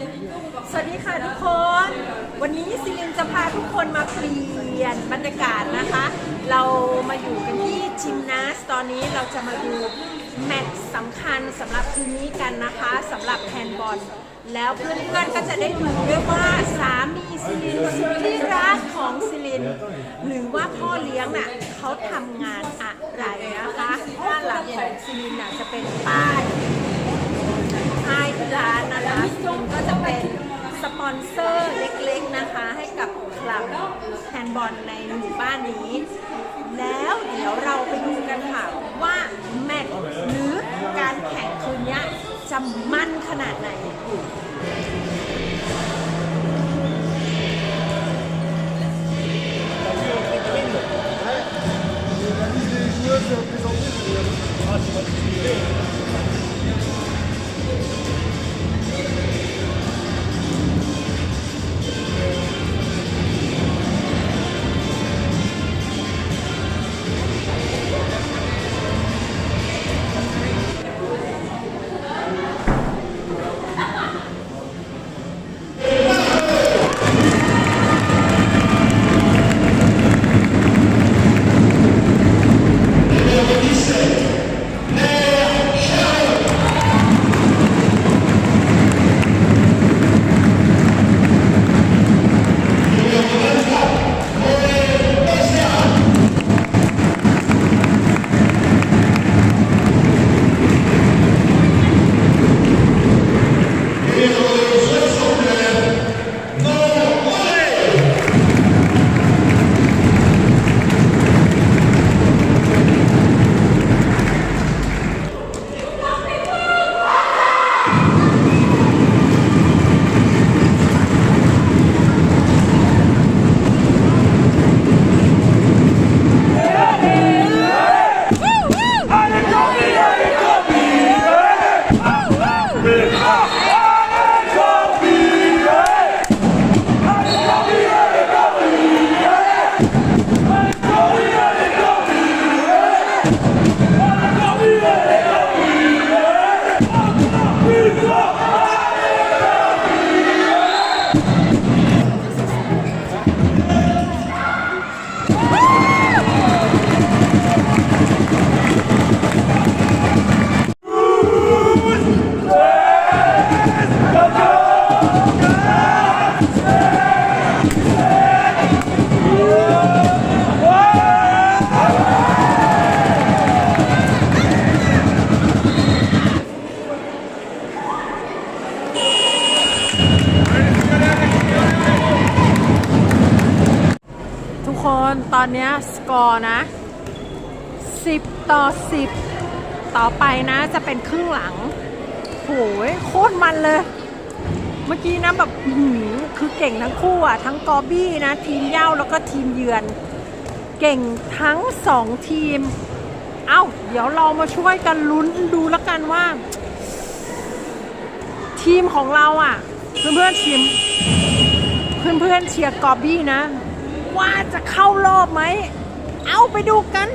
สวัสดีค่ะทุกคน วันนี้ซิลินจะพาทุกคนมาเปลี่ยนบรรยากาศนะคะ เรามาอยู่กันที่จิมนาสตอนนี้เราจะมาดูแมตช์สำคัญสำหรับคืนนี้กันนะคะสำหรับแฮนด์บอลแล้วเพื่อนๆก็จะได้ดูด้วยว่าสามีซิลินสุดที่รักของซิลิน หรือว่าพ่อเลี้ยงน่ะเขาทำงานอะไรนะคะด้านหลังของซิลินน่ะจะเป็นป้าย ให้ร้าน นะคะก็จะเป็นสปอนเซอร์เล็กๆนะคะ ให้กับคลับแฮนด์บอลในหมู่บ้านนี้ แล้วเดี๋ยวเราไปดูกันค่ะว่าแมตช์หรือการแข่งคืนนี้จะมั่นขนาดไหน ทุกคนตอนนี้สกอร์นะ 10 ต่อ 10 ต่อไปนะจะเป็นครึ่งหลังโหยโคตรมันเลย มื่อกี้นะแบบหือคือเก่งทั้งคู่อะทั้งกอบี้นะ ทีมเย่าแล้วก็ทีมเยือน เก่งทั้งสองทีม เอ้า เดี๋ยวเรามาช่วยกันลุ้นดูแล้วกันว่า ทีมของเราอะ เพื่อนๆทีม เพื่อนๆเชียร์กอบบี้นะ ว่าจะเข้ารอบไหม เอาไปดูกัน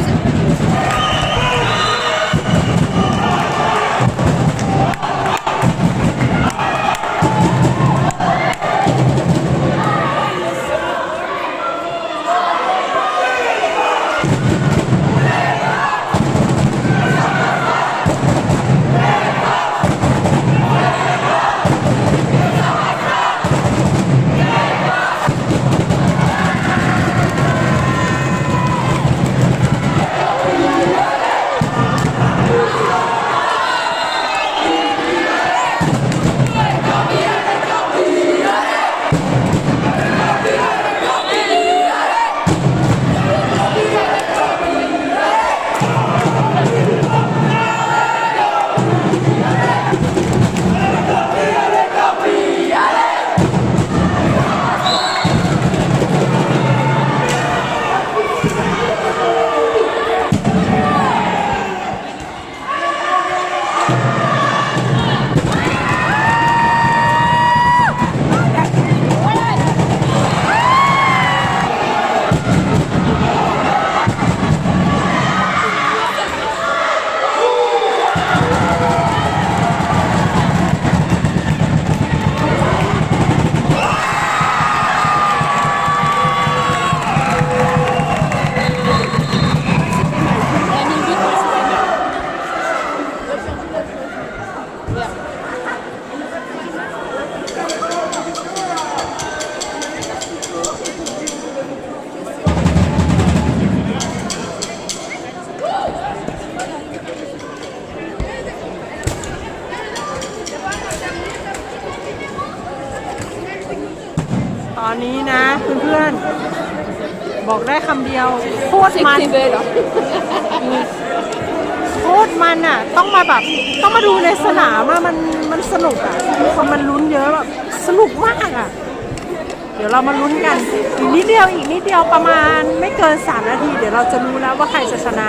music. อนนี้นะเพื่อนๆ บอกได้คำเดียวโคตรมันโคตรมันอะ ต้องมาแบบ ต้องมาดูในสนามอะมันมันสนุกอะคนมันลุ้นเยอะแบบสนุกมากอะ เดี๋ยวเรามาลุ้นกัน อีกนิดเดียวอีกนิดเดียวประมาณไม่เกิน 3 นาที เดี๋ยวเราจะรู้แล้วว่าใครจะชนะ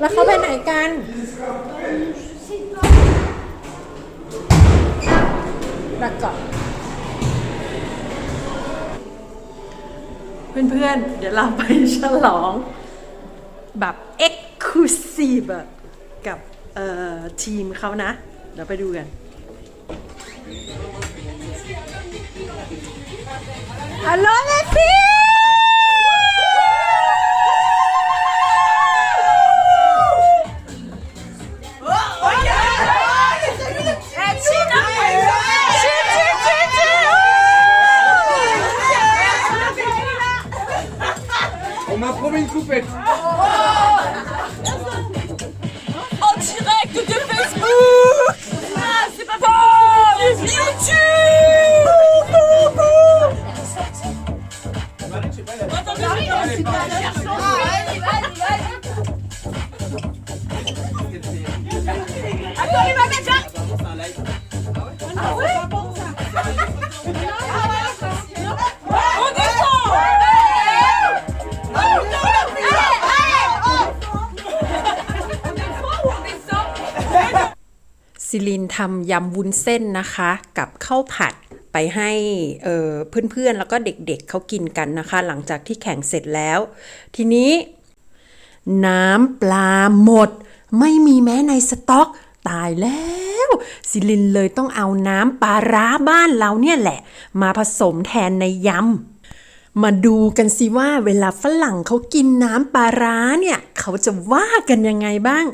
แล้วเขาไปไหนกัน รักก่อนเพื่อนๆ เดี๋ยวเราไปฉลองแบบ e x c l u s i v e กับทีมเขานะ เดี๋ยวไปดูกันอร่อยเลยพี่ ซิลินทำยำวุ้นเส้นนะคะ กับข้าวผัดไปให้เเพื่อนๆแล้วก็เด็กๆเเขากินกันนะคะ หลังจากที่แข่งเสร็จแล้ว ทีนี้ น้ำปลาหมด ไม่มีแม้ในสต็อกตายแล้วซิลินเลยต้องเอาน้ำปลาร้าบ้านเราเนี่ยแหละ มาผสมแทนในยำมาดูกันสิว่าเวลาฝรั่งเขากินน้ำปลาร้าเนี่ย เขาจะว่ากันยังไงบ้าง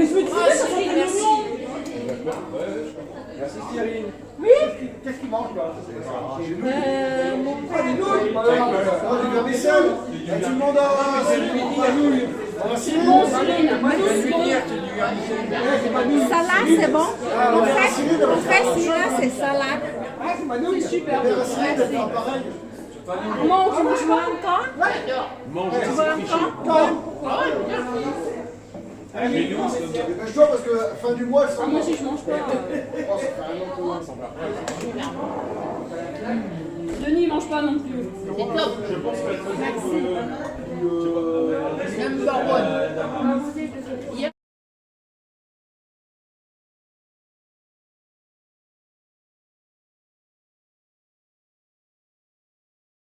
Je ah, merci. Merci Cyril. Oui. Qu'est-ce qu'il mange là Euh. Mon frère. Des nouilles On est vaisselle Il y a le à Simon, Salade, c'est bon. Mon frère, c'est salade. C'est super. Ah, bon. Merci. Mange, tu manges encore? Mange, encore? Mais nous, parce que fin du mois, Ah, moi, si je mange pas. Oh, Denis, il mange pas non plus. Pense Même